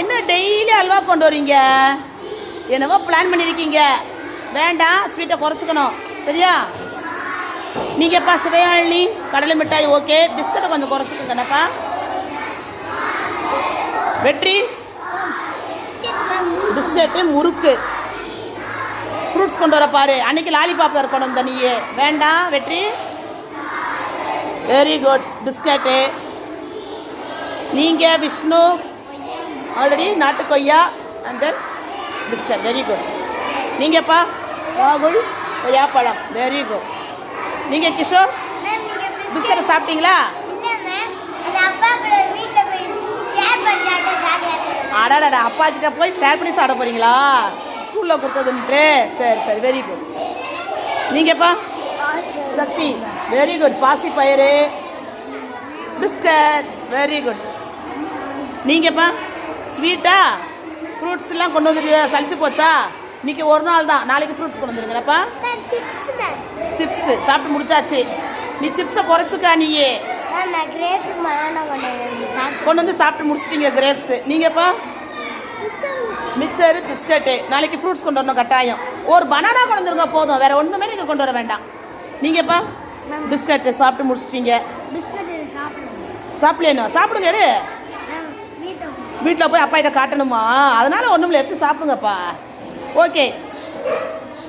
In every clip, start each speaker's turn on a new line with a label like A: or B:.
A: என்ன டெய்லி அல்வா கொண்டு வரீங்க? என்னவோ பிளான் பண்ணியிருக்கீங்க வேண்டாம் ஸ்வீட்டை குறைச்சிக்கணும். சரியா? நீங்கப்பா சிவையாழினி கடலை மிட்டாய் ஓகே பிஸ்கட்டை கொஞ்சம் குறைச்சிக்கங்கண்ணப்பா வெற்றி? பிஸ்கட்டு முறுக்கு. ஃப்ரூட்ஸ் கொண்டு வர பாரு. அன்னைக்கு லாலிபாப் இருக்கணும் இந்த நீயே. வேண்டாம் வெற்றி? வெரி குட் பிஸ்கட்டு நீங்கள் விஷ்ணு ஆல்ரெடி நாட்டு கொய்யா and then biscuit very good நீங்கப்பா ராகுல் கொய்யாப்பழம் வெரி குட் நீங்கள் கிஷோர்? பிஸ்கட்டை சாப்பிட்டீங்களா? அடாடா அப்பா கிட்ட போய் ஷேர் பண்ணி சாப்பிட போறீங்களா? ஸ்கூலில் கொடுத்ததுன்ட்டு. சரி சரி. வெரி குட் நீங்கப்பா சக்தி. வெரி குட் பாசி பயிறு. பிஸ்கட் வெரி குட் நீங்கப்பா ஸ்வீட்டா? ஃப்ரூட்ஸ்லாம் கொண்டு வந்துட்டு சலிச்சு போச்சா? இன்னைக்கு ஒரு நாள் தான். நாளைக்கு ஃப்ரூட்ஸ் கொண்டு வந்துருங்கப்பா
B: சிப்ஸ்.
A: சாப்பிட்டு முடிச்சாச்சு. நீ சிப்ஸை குறைச்சிக்கா நீயே.
B: கொண்டு வந்து
A: சாப்பிட்டு முடிச்சிட்டீங்க கிரேப்ஸு நீங்கப்பா? Mixture biscuit. நாளைக்கு ஃப்ரூட்ஸ் கொண்டு வரணும் கட்டாயம். ஒரு பனானா கொண்டு வந்துருங்க போதும். வேற ஒன்றுமே நீங்கள் கொண்டு வர வேண்டாம். நீங்கப்பா? பிஸ்கட்டு. சாப்பிட்டு முடிச்சிட்டீங்க. சாப்பிடணும் சாப்பிடுங்க எடு. வீட்டில் போய் அப்பா கிட்ட காட்டணுமா? அதனால ஒன்றும் எடுத்து சாப்பிடுங்கப்பா. ஓகே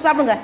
A: சாப்பிடுங்க.